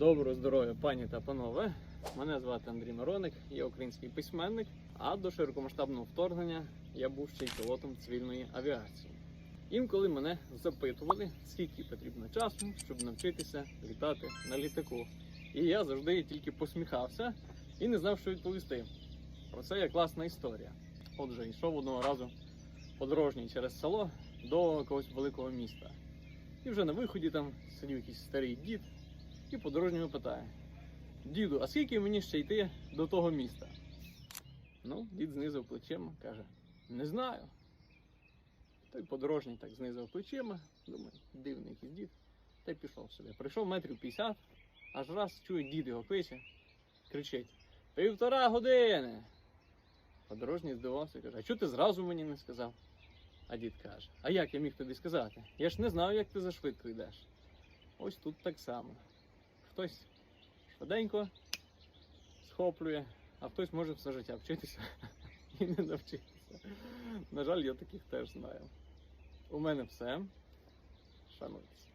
Доброго здоров'я, пані та панове. Мене звати Андрій Мироник, я український письменник. А до широкомасштабного вторгнення я був ще й пілотом цивільної авіації. Інколи мене запитували, скільки потрібно часу, щоб навчитися літати на літаку. І я завжди тільки посміхався і не знав, що відповісти. Про це є класна історія. Отже, йшов одного разу подорожній через село до якогось великого міста. І вже на виході там сидів якийсь старий дід і подорожнього питає: Діду, а скільки мені ще йти до того міста? Ну, дід знизив плечима, каже: Не знаю. Той подорожній так знизив плечима, думаю, дивний якийсь дід, та й пішов собі. Прийшов метрів 50, аж раз чує дід його кличе, кричить: Півтора години. Подорожній здивався, каже, а чого ти зразу мені не сказав? А дід каже: А як я міг тобі сказати? Я ж не знав, як ти зашвидко йдеш. Ось тут так само. Хтось швиденько схоплює, а хтось може все життя вчитися і не навчитися. На жаль, я таких теж знаю. У мене все. Шануйтесь.